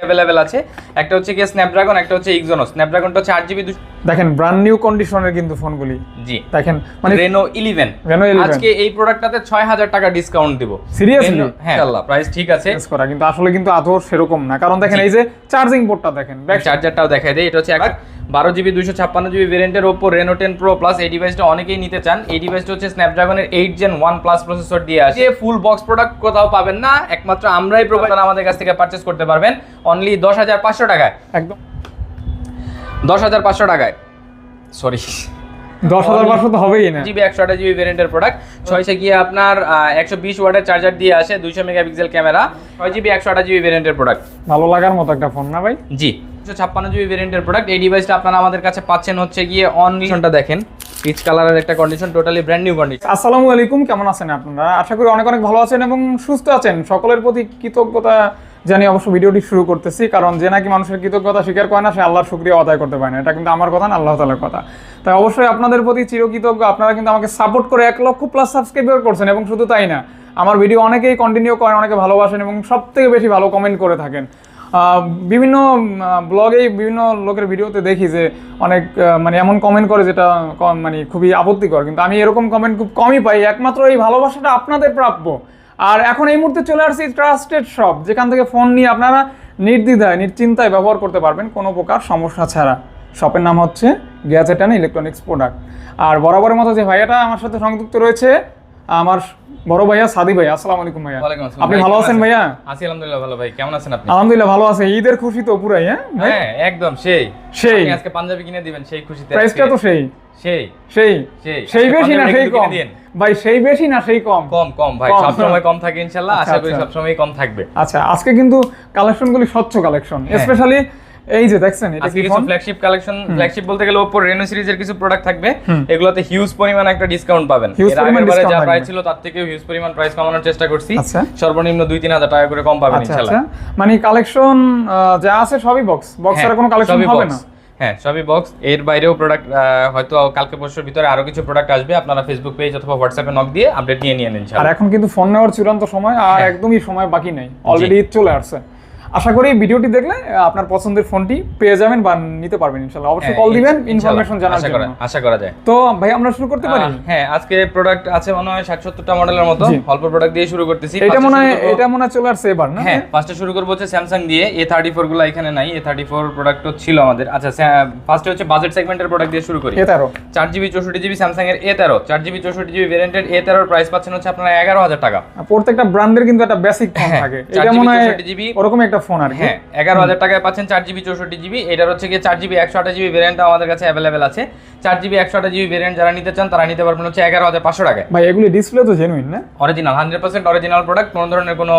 Available আছে। একটা হচ্ছে কি স্ন্যাপড্রাগন একটা হচ্ছে ইক্সোনো স্ন্যাপড্রাগনটা হচ্ছে আট জিবি দেখেন ব্র্যান্ড নিউ কন্ডিশনের কিন্তু ফোনগুলি জি। দেখেন মানে রেনো ইলেভেন রেনো 11 আজকে এই প্রোডাক্টটাতে ছয় হাজার টাকা ডিসকাউন্ট দিব। সিরিয়াসলি হ্যাঁ আল্লাহ প্রাইস ঠিক আছে। করা কিন্তু আসলে কিন্তু আদৌ সেরকম না। কারণ দেখেন এই যে চার্জিং পোর্টটা দেখেন ব্যাক চার্জারটাও দেখাই দেয় এটা হচ্ছে এক বারো জিবি দুইশো ছাপ্পান্ন জিবি ভেরিয়েন্টের Oppo Reno ten pro plus এই ডিভাইসটা অনেকেই নিতে চান। এই ডিভাইসটা হচ্ছে স্ন্যাপড্রাগনের eight gen one plus processor দিয়ে আসে। ফুল বক্স প্রোডাক্ট কোথাও পাবেন না একমাত্র আমরাই প্রোভাইডার আমাদের কাছ থেকে পারচেস করতে পারবেন। অনলি দশ হাজার পাঁচশো টাকায়। একদম। দশ হাজার পাঁচশো টাকায়। সরি দশ হাজার পাঁচশো তো হবেই না। জিবি একশো আঠাশ জিবি ভেরিয়েন্টের প্রোডাক্ট ছয়শে গিয়ে আপনার একশো বিশ ওয়াটের চার্জার দিয়ে আসে দুইশো মেগাপিক্সেল ক্যামেরা। ছয় জিবি একশো আঠাশ জিবি ভেরিয়েন্টের প্রোডাক্ট ভালো লাগার মতো একটা ফোন না ভাই? জি। দুশো ছাপ্পান্ন জিবি ভেরিয়েন্টের প্রোডাক্ট এই ডিভাইসটা আপনারা আমাদের কাছে পাচ্ছেন হচ্ছে গিয়ে অনলিশনটা দেখেন। পিচ কালারের একটা condition totally brand new condition আসসালামু আলাইকুম, কেমন আছেন আপনারা? আশা করি অনেক অনেক ভালো আছেন এবং সুস্থ আছেন। সকলের প্রতি কৃতজ্ঞতা জানি অবশ্য ভিডিওটি শুরু করতেছি, কারণ যে নাকি মানুষের কৃতজ্ঞতা স্বীকার করে না, সে আল্লাহর শুক্রিয়া আদায় করতে পারে না। এটা কিন্তু আমার কথা না, আল্লাহ তালার কথা। তাই অবশ্যই আপনাদের প্রতি চিরকৃতজ্ঞ। আপনারা কিন্তু আমাকে সাপোর্ট করে এক লক্ষ প্লাস সাবস্ক্রাইবার করছেন, এবং শুধু তাই না, আমার ভিডিও অনেকেই কন্টিনিউ করেন অনেকে ভালোবাসেন এবং সব থেকে বেশি ভালো কমেন্ট করে থাকেন। বিভিন্ন ব্লগেই বিভিন্ন লোকের ভিডিওতে দেখি যে অনেক মানে এমন কমেন্ট করে যেটা মানে খুবই আপত্তিকর। কিন্তু আমি এরকম কমেন্ট খুব কমই পাই। একমাত্র এই ভালোবাসাটা আপনাদের প্রাপ্য। আর এখন এই মুহূর্তে চলে আসছি ট্রাস্টেড শপ যেখান থেকে ফোন নিয়ে আপনারা নির্দ্বিধায়, নিশ্চিন্তায় ব্যবহার করতে পারবেন কোনো প্রকার সমস্যা ছাড়া। শপের নাম হচ্ছে গ্যাজেট অ্যান্ড ইলেকট্রনিক্স প্রোডাক্ট আর বরাবরের মতো যে ভাইয়াটা আমার সাথে সংযুক্ত রয়েছে আমার বড় ভাইয়া সাদি ভাইয়া আসসালামু আলাইকুম ভাইয়া। আপনি ভালো আছেন? ভাইয়া? আছি আলহামদুলিল্লাহ ভালো ভাই। কেমন আছেন আপনি? আলহামদুলিল্লাহ ভালো আছে। ঈদের খুশি তো পুরাই হ্যাঁ? হ্যাঁ একদম সেই। সেই। আজকে পাঞ্জাবি কিনে দিবেন সেই খুশিতে প্রাইসটা তো সেই। সেই। সেই। সেই। বেশি না সেই কম। ভাই সেই বেশি না সেই কম। কম কম ভাই। সব সময় কম থাকে ইনশাআল্লাহ আচ্ছা, আশা করি আচ্ছা। সব সময় কম থাকবে। আচ্ছা আজকে কিন্তু কালেকশনগুলি স্বচ্ছ কালেকশন হ্যাঁ। স্পেশালি এই যে দেখছেন এটা কি ফোন? ফ্ল্যাগশিপ কালেকশন ফ্ল্যাগশিপ বলতে গেলে ওপো রেনো সিরিজের কিছু প্রোডাক্ট থাকবে। এগুলোতে হিউজ পরিমাণ একটা ডিসকাউন্ট পাবেন। এর পরিমাণ আগের বারে যা প্রাইস ছিল তার থেকেও হিউজ পরিমাণ প্রাইস কমানোর চেষ্টা করছি। আচ্ছা। সর্বনিম্ন দুই তিন হাজার টাকা করে কম পাবেন আচ্ছা ইনশাআল্লাহ। আচ্ছা। মানে কালেকশন যা আছে সবই বক্স বক্স হ্যাঁ, আর কোনো কালেকশন হবে না। হ্যাঁ সবই বক্স এর বাইরেও প্রোডাক্ট হয়তো কালকে পরশুর ভিতরে আরও কিছু প্রোডাক্ট আসবে। আপনারা ফেসবুক পেজ অথবা হোয়াটসঅ্যাপে নক দিয়ে আপডেট নিয়ে নিয়ে নিন আর এখন কিন্তু ফোন নেওয়ার চূড়ান্ত সময় আর হ্যাঁ। একদমই সময় বাকি নেই। অলরেডি চলে আসছে। আশা করি ভিডিওটি দেখলে আপনার পছন্দের ফোনটি পেয়ে যাবেন বা নিতে পারবেন ইনশাআল্লাহ অবশ্যই কল দিবেন ইনফরমেশন জানার জন্য। আশা করা যায়। তো ভাই আমরা শুরু করতে পারি? হ্যাঁ আজকে প্রোডাক্ট আছে মনে হয় ষাট সত্তরটা মডেলের মতো অল্প প্রোডাক্ট দিয়ে শুরু করতেছি। এটা মনে হয় এটা মনে হয় চলে আসছে এবার না? হ্যাঁ ফার্স্টে শুরু করব হচ্ছে স্যামসাং দিয়ে। এ থার্টি ফোরগুলো এখানে নাই। এ থার্টি ফোর প্রোডাক্ট ছিল আমাদের। আচ্ছা ফার্স্টে হচ্ছে বাজেট সেগমেন্টের প্রোডাক্ট দিয়ে শুরু করি। এ তেরো চার জিবি চৌষট্টি জিবি স্যামসাং এর এ তেরো চার জিবি চৌষট্টি জিবি ভেরিয়েন্টের এ তেরোর প্রাইস পাচ্ছেন হচ্ছে আপনারা এগারো হাজার টাকা। প্রত্যেকটা ব্র্যান্ডের কিন্তু একটা বেসিক ফোন হ্যাঁ, থাকে। এটা মনে হয় 64 ওরকম একটা ফোন আর কি? হ্যাঁ এগারো হাজার টাকায় পাচ্ছেন চার জিবি চৌষট্টি জিবি। এটার হচ্ছে গিয়ে চার জিবি একশো আঠাশ জিবি ভেরিয়েন্টটা আমাদের কাছে অ্যাভেলেবেল আছে। চার জিবি একশো আঠাশ জিবি ভেরিয়েন্ট যারা নিতে চান তারা নিতে পারবেন হচ্ছে এগারো হাজার পাঁচশো টাকায়। ভাই এগুলি ডিসপ্লে তো জেনুইন না? Original hundred percent original product কোনো ধরনের কোনো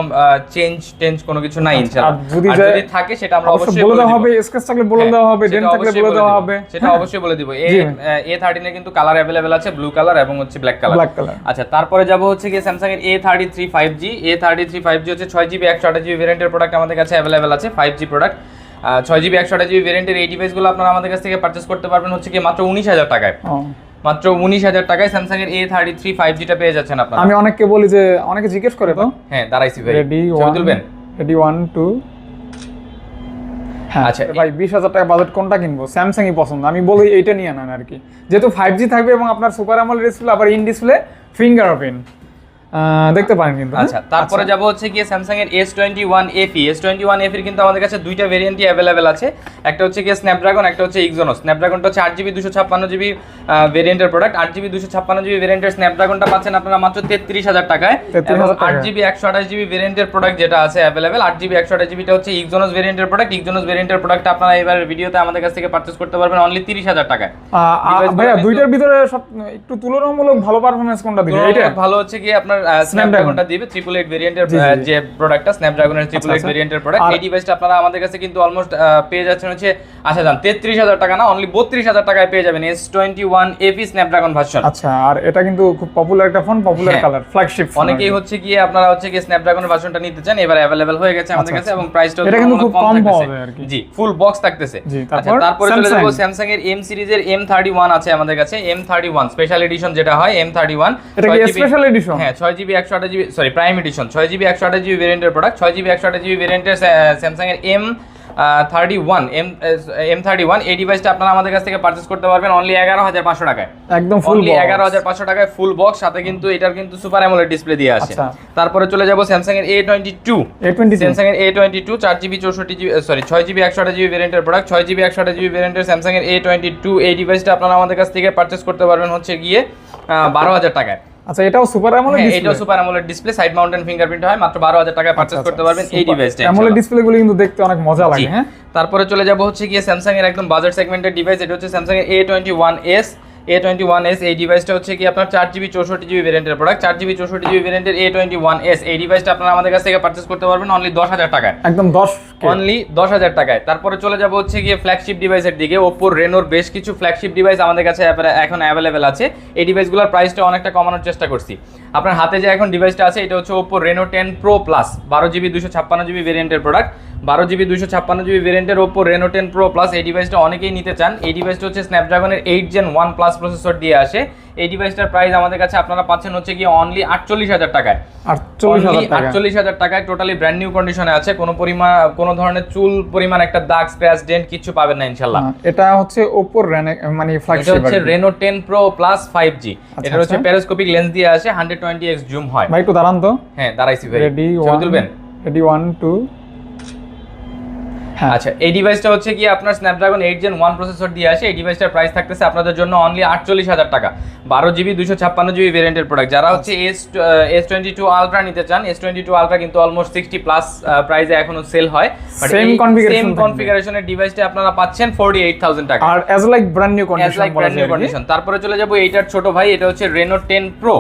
চেঞ্জ টেঞ্জ কোনো কিছু নাই ইনশাআল্লাহ আচ্ছা, যদি থাকে সেটা আমরা অবশ্যই বলে দেওয়া। হবে স্কেচ থাকলে বলে হ্যাঁ, দেওয়া হবে সেটা ডেন থাকলে বলে দেওয়া। হবে। সেটা অবশ্যই বলে দিব। এ জি। এ থার্টিনে কিন্তু কালার অ্যাভেলেবেল আছে ব্লু কালার এবং হচ্ছে ব্ল্যাক কালার ব্ল্যাক কালার আচ্ছা তারপরে যাব হচ্ছে গিয়ে স্যামসাং এর A thirty three five G A thirty three five G হচ্ছে ছয় জিবি একশো আঠাশ জিবি ভেরিয়েন্টের প্রোডাক্ট আমাদের কাছে অ্যাভেলেবেল আছে ফাইভ জি প্রোডাক্ট ছয় জিবি একশো আঠাশ জিবি ভেরিয়েন্টের এই ডিভাইসগুলো আপনারা আমাদের কাছ থেকে পারচেস করতে পারবেন হচ্ছে কি মাত্র উনিশ হাজার টাকায়। মাত্র উনিশ হাজার টাকায় স্যামসাং এর এ থার্টি থ্রি ফাইভ জিটা পেয়ে যাচ্ছেন আপনারা। আমি অনেককে বলি যে অনেকে জিজ্ঞেস করে তো। হ্যাঁ দাঁড়াইছি ভাই। রেডি তুলবেন? রেডি ওয়ান টু আচ্ছা ভাই বিশ হাজার টাকা বাজেট কোনটা কিনবো? স্যামসাংই পছন্দ। আমি বলি এইটা নিয়ে নেন আর কি। যেহেতু ফাইভ জি থাকবে এবং আপনার সুপার আমল ডিসপ্লে আবার ইন ডিসপ্লে ফিঙ্গার প্রিন্ট দেখতে পারেন কিন্তু হ্যাঁ? আচ্ছা তারপরে যাব হচ্ছে গিয়ে স্যামসাং এর S twenty one FE S twenty one এফির কিন্তু আমাদের কাছে দুইটা ভেরিয়েন্টই অ্যাভেলেবেল আছে। একটা হচ্ছে গিয়ে স্ন্যাপড্রাগন একটা হচ্ছে ইক্সোনো স্ন্যাপড্রাগনটা হচ্ছে আট জিবি দুশো ছাপ্পান্ন জিবি ভেরিয়েন্টের প্রোডাক্ট আট জিবি দুশো ছাপ্পান্ন জিবি ভেরিয়েন্টের স্ন্যাপড্রাগনটা পাচ্ছেন আপনারা মাত্র তেত্রিশ হাজার টাকায়। 33,000 টাকায়। আট জিবি একশো আঠাশ জিবি ভেরিয়েন্টের প্রোডাক্ট যেটা আছে অ্যাভেলেবেল আট জিবি একশো আঠাশ জিবিটা হচ্ছে ইক্সোনোস ভেরিয়েন্টের প্রোডাক্ট ইক্সোনোস ভেরিয়েন্টের প্রোডাক্ট আপনারা এবার ভিডিওতে আমাদের কাছ থেকে পারচেস করতে পারবেন অনলি তিরিশ হাজার টাকায়। ভাইয়া দুইটার ভিতরে সব একটু তুলনামূলক ভালো পারফরমেন্স কোনটা দিবে এটা ভালো হচ্ছে কি আপনার স্ন্যাপড্রাগনটা দিবে ট্রিপল এইট ভেরিয়েন্টের। যে প্রোডাক্টটা স্ন্যাপড্রাগনের ট্রিপল এইট। ভেরিয়েন্টের প্রোডাক্ট এই ডিভাইসটা আপনারা আমাদের কাছে কিন্তু অলমোস্ট পেয়ে যাচ্ছেন হচ্ছে আচ্ছা যান তেত্রিশ হাজার টাকা না অনলি বত্রিশ হাজার টাকায় পেয়ে যাবেন S twenty one FE Snapdragon version আচ্ছা আর এটা কিন্তু খুব পপুলার একটা ফোন পপুলার। কালার ফ্ল্যাগশিপ অনেকেই হচ্ছে গিয়ে আপনারা হচ্ছে গিয়ে স্ন্যাপড্রাগনের ভার্সনটা নিতে চান এবার অ্যাভেলেবেল হয়ে গেছে আমাদের আচ্ছা, কাছে আচ্ছা। এবং প্রাইসটা এটা কিন্তু খুব কম পাওয়া যায় আর কি। জি ফুল বক্স থাকতেছে আচ্ছা তারপরে চলে। যাব স্যামসাং এর এম সিরিজের এম থার্টি ওয়ান আছে আমাদের কাছে M thirty one special edition যেটা হয় এম থার্টি ওয়ান এটা স্পেশাল এডিশন হ্যাঁ ছয় জিবি একশো আঠাশ জিবি সরি প্রাইম এডিশন ছয় জিবি একশো আঠাশ জিবি ভেরিয়েন্টের প্রোডাক্ট ছয় জিবি একশো আঠাশ জিবি ভেরিয়েন্টের স্যামসাং এর M thirty one M M thirty one এই ডিভাইসটা আপনারা আমাদের কাছ থেকে পারচেস করতে পারবেন অনলি এগারো হাজার পাঁচশো টাকায়। একদম অনলি এগারো হাজার পাঁচশো টাকায় ফুল বক্স সাথে কিন্তু এটার কিন্তু সুপার অ্যামোলেড ডিসপ্লে দিয়ে আসে আচ্ছা। তারপরে চলে যাব স্যামসাং এর A twenty two A twenty Samsung এর এ টোয়েন্টি টু চার জিবি চৌষট্টি জিবি সরি ছয় জিবি একশো আঠাশ জিবি ভেরিয়েন্টের প্রোডাক্ট ছয় জিবি একশো আঠাশ জিবি ভেরিয়েন্টের স্যামসাং এর এ টোয়েন্টি টু এই ডিভাইসটা আপনারা আমাদের কাছ থেকে পারচেস করতে পারবেন হচ্ছে গিয়ে বারো হাজার টাকায়। আচ্ছা এটাও সুপার অ্যামোলেড ডিসপ্লে এটাও super AMOLED display side mountain fingerprint হয় মাত্র বারো হাজার টাকায় পারচেজ করতে পারবেন এই ডিভাইসটা অ্যামোলেড ডিসপ্লে গুলো কিন্তু দেখতে অনেক মজা। লাগে হ্যাঁ? তারপরে চলে যাব হচ্ছে গিয়ে স্যামসাং এর একদম বাজেট সেগমেন্টের ডিভাইস এটা হচ্ছে স্যামসাং এর A twenty one S A twenty one S এই ডিভাইসটা হচ্ছে কি আপনার চার জিবি চৌষট্টি জিবি ভেরিয়েন্টের প্রোডাক্ট চার জিবি চৌষট্টি জিবি ভেরিয়েন্টের এ টোয়েন্টি ওয়ান এস এই ডিভাইসটা আপনারা আমাদের কাছ থেকে পারচেস করতে পারবেন অনলি দশ হাজার টাকায়। একদম 10 কে। অনলি দশ হাজার টাকায়। তারপরে চলে যাব হচ্ছে গিয়ে ফ্ল্যাগশিপ ডিভাইসের দিকে। ওপ্পোর রেনোর বেশ কিছু ফ্ল্যাগশিপ ডিভাইস আমাদের কাছে এখন অ্যাভেলেবেল আছে। এই ডিভাইসগুলোর প্রাইসটা অনেকটা কমানোর চেষ্টা করছি। আপনার হাতে যে এখন ডিভাইসটা আছে এটা হচ্ছে Oppo Reno ten pro plus বারো জিবি দুশো ছাপ্পান্ন জিবি ভেরিয়েন্টের প্রোডাক্ট বারো জিবি দুশো ছাপ্পান্ন জিবি ভেরিয়েন্টের Oppo Reno ten pro plus এই ডিভাইসটা অনেকেই নিতে চান। এই ডিভাইসটা হচ্ছে স্ন্যাপড্রাগনের eight gen one plus processor দিয়ে আসে। এই ডিভাইসটার প্রাইস আমাদের কাছে আপনারা পাচ্ছেন হচ্ছে গিয়ে অনলি আটচল্লিশ হাজার টাকায়। 48000 টাকা আটচল্লিশ হাজার টাকায় টোটালি ব্র্যান্ড নিউ কন্ডিশনে আছে। কোনো পরিমাণ কোনো ধরনের চুল পরিমাণ একটা দাগ স্ক্র্যাচ ডেন্ট কিছু পাবেন না ইনশাল্লাহ হ্যাঁ, এটা হচ্ছে ওপোর মানে এটা হচ্ছে Reno ten pro plus five G আচ্ছা, এটা হচ্ছে আচ্ছা। প্যারোস্কোপিক লেন্স দিয়ে আসে। হান্ড্রেড টোয়েন্টি এক্স জুম হয়। ভাই একটু দাঁড়ান তো। হ্যাঁ দাঁড়াইছি ভাই। রেডি ওয়ান তুলবেন? রেডি ওয়ান টু আচ্ছা এই ডিভাইসটা হচ্ছে কি আপনার Snapdragon eight gen one processor দিয়ে আসে। এই ডিভাইসটার প্রাইস থাকতেছে আপনাদের জন্য অনলি আটচল্লিশ হাজার টাকা। বারো জিবি দুশো ছাপ্পান্ন জিবি ভেরিয়েন্টের প্রোডাক্ট যারা হচ্ছে S S twenty two ultra নিতে চান এস টোয়েন্টি টু আলট্রা কিন্তু অলমোস্ট সিক্সটি প্লাস প্রাইসে এখনও সেল হয়। সেম থাকবে। কনফিগারেশনের ডিভাইসটা আপনারা পাচ্ছেন ফোরটি এইট থাউজেন্ড টাকা। আর as like brand new condition তারপরে চলে যাব এইটার ছোট ভাই এটা হচ্ছে Reno ten pro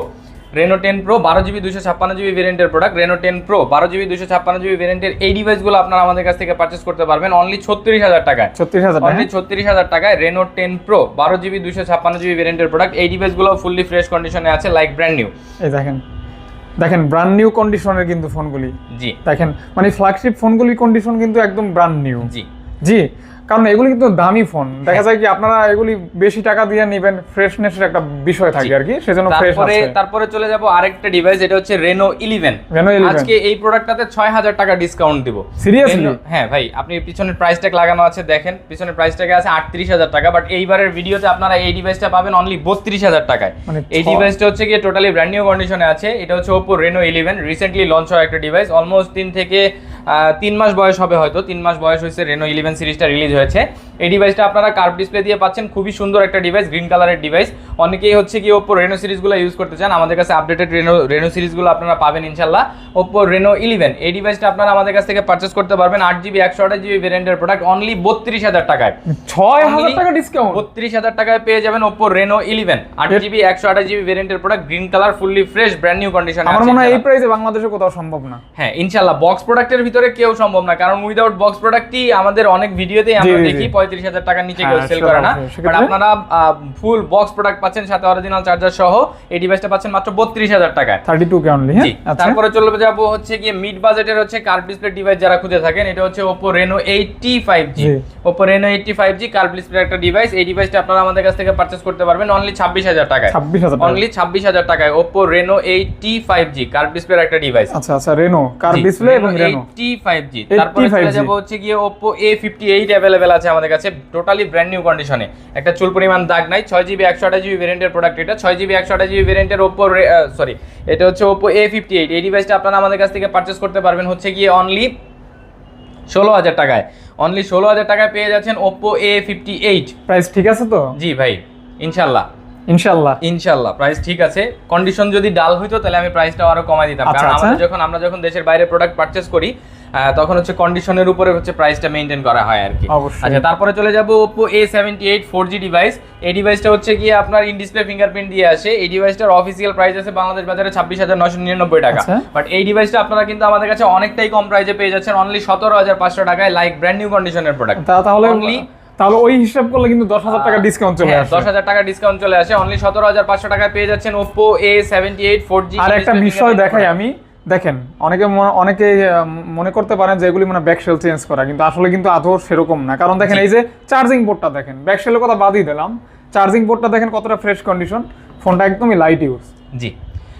Reno ten pro বারো জিবি দুশো ছাপ্পান্ন জিবি ভেরিয়েন্টের প্রোডাক্ট রেনো টেন প্রো বারো জিবি দুশো ছাপ্পান্ন জিবি ভেরিয়েন্টের এই ডিভাইসগুলো আপনারা আমাদের কাছ থেকে পারচেস করতে পারবেন অনলি ছত্রিশ হাজার টাকায়। ছত্রিশ হাজার অনলি ছত্রিশ হাজার টাকায় রেনো টেন প্রো বারো জিবি দুশো ছাপ্পান্ন জিবি ভেরিয়েন্টের প্রোডাক্ট এই ডিভাইসগুলো ফুললি ফ্রেশ কন্ডিশনে আছে লাইক ব্র্যান্ড নিউ এই দেখেন দেখেন ব্র্যান্ড নিউ কন্ডিশনের কিন্তু ফোনগুলি জি। দেখেন মানে ফ্ল্যাগশিপ ফোনগুলির কন্ডিশন কিন্তু একদম ব্র্যান্ড নিউ জি। জি কারণ এগুলি কিন্তু দামি ফোন দেখা যায় কি আপনারা এগুলি বেশি টাকা দিয়ে নেবেন ফ্রেশনেসের একটা বিষয় থাকে আর কি সেজন্য ফ্রেশ তারপরে আছে। তারপরে চলে যাব আরেকটা ডিভাইস এটা হচ্ছে রেনো ইলেভেন Reno 11 আজকে এই প্রোডাক্টটাতে ছয় হাজার টাকা ডিসকাউন্ট দিব? Reno- হ্যাঁ ভাই আপনি পিছনের প্রাইস ট্যাগ লাগানো আছে দেখেন পিছনের প্রাইস ট্যাগে আছে আটত্রিশ হাজার টাকা বাট এইবারের ভিডিওতে আপনারা এই ডিভাইসটা পাবেন অনলি বত্রিশ হাজার টাকায়। মানে এই ডিভাইসটা হচ্ছে কি টোটালি ব্র্যান্ড নিউ কন্ডিশনে আছে এটা হচ্ছে Oppo Reno eleven recently launch হওয়া একটা ডিভাইস অলমোস্ট তিন থেকে তিন মাস বয়স হবে হয়তো তিন মাস বয়স হয়েছে রেনো ইলেভেন সিরিজটা রিলিজ হয়েছে। এই ডিভাইসটা আপনারা কার্ভ ডিসপ্লে দিয়ে পাচ্ছেন খুবই সুন্দর একটা ডিভাইস গ্রিন কালারের ডিভাইস অনেকেই হচ্ছে কি ওপো রেনো সিরিজগুলো ইউজ করতে চান আমাদের কাছে আপডেটেড রেনো রেনো সিরিজগুলো আপনারা পাবেন ইনশাল্লাহ ওপো রেনো ইলেভেন এই ডিভাইসটা আপনারা আমাদের কাছ থেকে পারচেস করতে পারবেন আট জিবি একশো আঠাশ জিবি ভেরিয়েন্টের প্রোডাক্ট অনলি বত্রিশ হাজার টাকায়। ছয় হাজার টাকা ডিসকাউন্ট বত্রিশ হাজার টাকায় পেয়ে যাবেন ওপো রেনো ইলেভেন আট জিবি একশো আঠাশ জিবি ভেরিয়েন্টের product green colour fully fresh brand new condition আমার মনে হয় এই প্রাইসে বাংলাদেশে কোথাও সম্ভব না। হ্যাঁ ইনশাল্লাহ বক্স প্রোডাক্টের ভিতরে কেউ সম্ভব না। কারণ উইদাউট বক্স প্রোডাক্টই আমাদের অনেক ভিডিওতেই আমরা দেখি। পঁয়ত্রিশ হাজার টাকার নিচে কেউ হ্যাঁ, সেল করে না বাট আপনারা ফুল বক্স প্রোডাক্ট পাচ্ছেন সাথে অরিজিনাল চার্জার সহ। এই ডিভাইসটা পাচ্ছেন মাত্র বত্রিশ হাজার টাকায়। থার্টি টু কে অনলি হ্যাঁ? আচ্ছা। তারপরে চলে যাব হচ্ছে গিয়ে মিড বাজেটের হচ্ছে কার্ভ ডিসপ্লে ডিভাইস যারা খুঁজে থাকেন এটা হচ্ছে Oppo Reno eighty five G. Oppo Reno eighty five G curve display একটা ডিভাইস এই ডিভাইসটা আপনারা আমাদের কাছ থেকে পারচেস করতে পারবেন অনলি ছাব্বিশ হাজার টাকায়। অনলি ছাব্বিশ হাজার টাকায় Oppo Reno eighty five G curve ডিসপ্লের একটা ডিভাইস আচ্ছা আচ্ছা রেনো কার ডিসপ্লে এবং রেনো 85G তারপরে চলে 85G যাব হচ্ছে গিয়ে Oppo A58 अवेलेबल আছে আমাদের কাছে টোটালি ব্র্যান্ড নিউ কন্ডিশনে একটা চুল পরিমাণ দাগ নাই 6GB 128GB ভেরিয়েন্টের প্রোডাক্ট এটা 6GB 128GB ভেরিয়েন্টের Oppo সরি এটা হচ্ছে Oppo A58 এই ডিভাইসটা আপনারা আমাদের কাছ থেকে পারচেজ করতে পারবেন হচ্ছে গিয়ে অনলি ষোলো হাজার টাকায় অনলি ষোলো হাজার টাকায় পেয়ে যাচ্ছেন Oppo A58 প্রাইস ঠিক আছে তো জি ভাই ইনশাল্লাহ ইনশাআল্লাহ। ইনশাল্লাহ প্রাইস ঠিক আছে। কন্ডিশন যদি ডাল হইতো তাহলে আমি প্রাইসটা আরও কমাই দিতাম। আচ্ছা, কারণ আচ্ছা। আমাদের যখন আমরা যখন দেশের বাইরে প্রোডাক্ট পারচেস করি তখন হচ্ছে কন্ডিশনের উপরে হচ্ছে প্রাইসটা মেনটেন করা হয় আর কি। আচ্ছা তারপরে চলে যাব Oppo A78 4G ডিভাইস এই ডিভাইসটা হচ্ছে গিয়ে আপনার ইন ডিসপ্লে ফিঙ্গারপ্রিন্ট দিয়ে আসে। এই ডিভাইসটার অফিসিয়াল প্রাইস আছে বাংলাদেশ বাজারে ছাব্বিশ হাজার নশো নিরানব্বই টাকা। আচ্ছা। বাট এই ডিভাইসটা আপনারা কিন্তু আমাদের কাছে অনেকটাই কম প্রাইসে পেয়ে যাচ্ছেন। অনলি সতেরো হাজার পাঁচশো টাকায় লাইক ব্র্যান্ড নিউ কন্ডিশনের প্রোডাক্ট তাহলে Only তাহলে ওই হিসাব করলে কিন্তু দশ হাজার টাকা ডিসকাউন্ট চলে হ্যাঁ, আসে। দশ হাজার টাকা ডিসকাউন্ট চলে আসে। অনলি সতেরো হাজার পাঁচশো টাকায় পেয়ে যাচ্ছেন Oppo A seventy eight four G আর একটা বিষয় দেখাই আমি। দেখেন অনেকে অনেকে মনে করতে পারেন যে এগুলি মানে ব্যাকশেল চেঞ্জ করা কিন্তু আসলে কিন্তু আদৌ সেরকম না। কারণ দেখেন এই যে চার্জিং পোর্টটা দেখেন ব্যাকশেলের কথা বাদই দিলাম। চার্জিং পোর্টটা দেখেন কতটা ফ্রেশ কন্ডিশন ফোনটা একদমই লাইট ইউজ জি।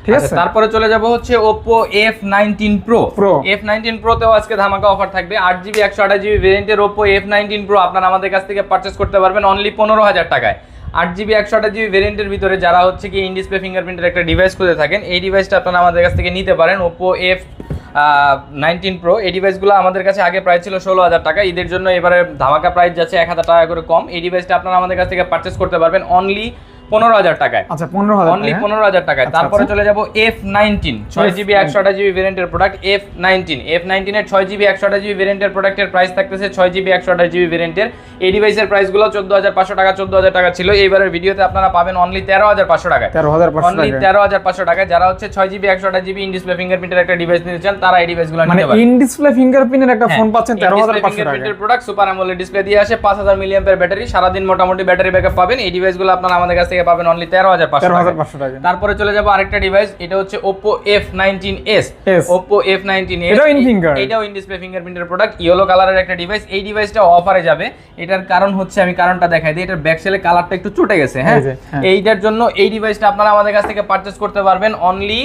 ঠিক আচ্ছা, আছে? তারপরে চলে যাব হচ্ছে Oppo F19 Pro Pro। F19 Pro তেও আজকে ধামাকা অফার থাকবে। আট জিবি একশো আঠাশ জিবি ভেরিয়েন্টের Oppo F19 Pro আপনারা আমাদের কাছ থেকে পারচেস করতে পারবেন অনলি পনেরো হাজার টাকায়। আট জিবি একশো আঠাশ জিবি ভেরিয়েন্টের ভিতরে যারা হচ্ছে কি ইন ডিসপ্লে ফিঙ্গারপ্রিন্টের একটা ডিভাইস খুঁজে থাকেন এই ডিভাইসটা আপনারা আমাদের কাছ থেকে নিতে পারেন Oppo এফ নাইনটিন প্রো এই ডিভাইসগুলো আমাদের কাছে আগে প্রাইস ছিল ষোলো হাজার টাকা। ঈদের জন্য এবারে ধামাকা প্রাইস যাচ্ছে এক হাজার টাকা করে কম। এই ডিভাইসটা আপনারা আমাদের কাছ থেকে পারচেস করতে পারবেন অনলি পনেরো হাজার টাকায়। আচ্ছা পনেরো হাজার অনলি পনেরো হাজার টাকায়। আচ্ছা, তারপরে আচ্ছা। চলে যাব এফ নাইনটিন ছয় জিবি F19 একশো আঠাশ জিবি ভেরিয়েন্টের প্রোডাক্ট এফ নাইনটিন এফ নাইনটিনের ছয় জিবি একশো আঠাশ জিবি ভেরিয়েন্টের প্রোডাক্টের প্রাইস থাকতেছে ছয় জিবি একশো আঠাশ জিবি ভেরিয়েন্টের এই ডিভাইসের প্রাইসগুলো চোদ্দ হাজার পাঁচশো টাকা চোদ্দ হাজার টাকা ছিল। এইবারের ভিডিওতে আপনারা পাবেন অনলি তেরো হাজার পাঁচশো টাকায়। তেরো হাজার অনলি তেরো হাজার পাঁচশো টাকায়। যারা হচ্ছে ছয় জিবি একশো আঠাশ জিবি ইন ডিসপ্লে ফিঙ্গারপ্রিন্টের একটা ডিভাইস নিতে চান তারা এই ডিভাইসগুলো মানে নিতে পারেন। ইন ডিসপ্লে ফিঙ্গারপ্রিন্টের একটা ফোন পাচ্ছেন তেরো হাজার পাঁচশো প্রোডাক্ট সুপার অ্যামোলেড ডিসপ্লে দিয়ে আসে পাঁচ হাজার মিলিয়ামের ব্যাটারি সারাদিন মোটামুটি ব্যাটারি ব্যাকআপ পাবেন। এই ডিভাইসগুলো আপনারা আমাদের কাছ থেকে পাবেন অনলি তেরো হাজার পাঁচশো টাকা। তারপরে চলে যাব আরেকটা ডিভাইস এটা হচ্ছে Oppo F19s S Oppo F19s এটাও in finger। এটাও ইন ডিসপ্লে ফিঙ্গারপ্রিন্টের প্রোডাক্ট ইয়েলো কালারের একটা ডিভাইস এই ডিভাইসটা অফারে যাবে। এটার কারণ হচ্ছে আমি কারণটা দেখাই দিই এটার ব্যাক সেলে কালারটা একটু চটে গেছে হ্যাঁ? হ্যাঁ। এইটার জন্য এই ডিভাইসটা আপনারা আমাদের কাছ থেকে পারচেস করতে পারবেন অনলি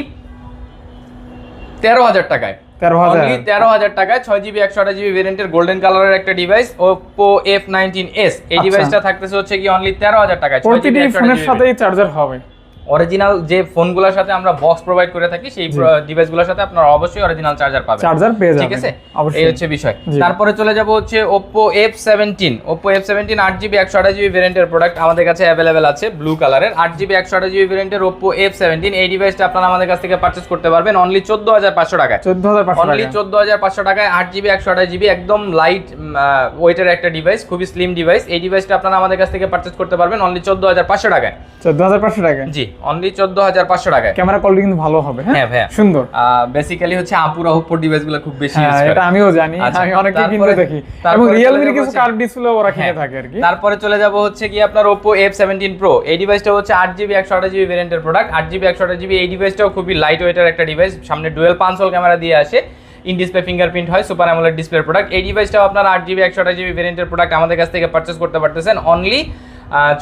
তেরো হাজার টাকায়। তেরো হাজার। টাকায় ছয় জিবি একশো আঠাশ জিবি ভেরিয়েন্টের গোল্ডেন কালারের একটা device Oppo F nineteen S এই আচ্ছা। ডিভাইসটা থাকতেছে হচ্ছে কি অনলি তেরো হাজার টাকায় প্রতিটি ফোনের সাথেই চার্জার হবে। অরিজিনাল যে ফোনগুলোর সাথে আমরা বক্স প্রোভাইড করে থাকি সেই ডিভাইসগুলোর সাথে আপনারা অবশ্যই অরিজিনাল চার্জার পাবেন। চার্জার পেয়ে যাবেন। ঠিক আছে এই হচ্ছে বিষয়। তারপরে চলে যাব হচ্ছে Oppo F17 Oppo F17 আট জিবি একশো আঠাশ জিবি ভেরিয়েন্টের প্রোডাক্ট আমাদের কাছে অ্যাভেলেবেল আছে ব্লু কালারের আট জিবি একশো আঠাশ জিবি ভেরিয়েন্টের Oppo F17 এই ডিভাইসটা আপনারা আমাদের কাছ থেকে পারচেস করতে পারবেন অনলি চোদ্দ হাজার পাঁচশো টাকায়। চোদ্দ হাজার পাঁচশো অনলি টাকা চোদ্দ হাজার পাঁচশো টাকায় আট জিবি একশো আঠাশ জিবি একদম লাইট ওয়েটের একটা ডিভাইস খুবই স্লিম ডিভাইস এই ডিভাইসটা আপনারা আমাদের কাছ থেকে পারচেস করতে পারবেন অনলি চোদ্দ হাজার পাঁচশো টাকায়। চোদ্দ হাজার টাকা জি। অনলি চোদ্দ হাজার পাঁচশো টাকায়। ক্যামেরা কোয়ালিটি কিন্তু ভালো হবে হ্যাঁ, হ্যাঁ ভাইয়া। সুন্দর। বেসিক্যালি হচ্ছে আপুরা ওপো ডিভাইসগুলো খুব বেশি হ্যাঁ এটা আমিও জানি আচ্ছা, আমি অনেকে কিনতে দেখি। এবং রিয়েলমির কিছু ডিসপ্লে ওরা কিনে হ্যাঁ। থাকে আর কি। তারপরে চলে যাব হচ্ছে কি আপনার Oppo F17 Pro এই ডিভাইসটা হচ্ছে আট জিবি একশো আঠাশ জিবি ভেরিয়েন্টের প্রোডাক্ট আট জিবি একশো আঠাশ জিবি এই ডিভাইসটাও খুবই লাইট ওয়েটের একটা ডিভাইস সামনে ডুয়েল পাঁচশোল ক্যামেরা দিয়ে আসে। ইন ডিসপ্লে ফিঙ্গারপ্রিন্ট হয় সুপার অ্যামোলেড ডিসপ্লে প্রোডাক্ট এই ডিভাইসটাও আপনার আট জিবি একশো আঠাশ জিবি ভেরিয়েন্টের প্রোডাক্ট আমাদের কাছ থেকে পারচেস করতে পারতেছেন। অনলি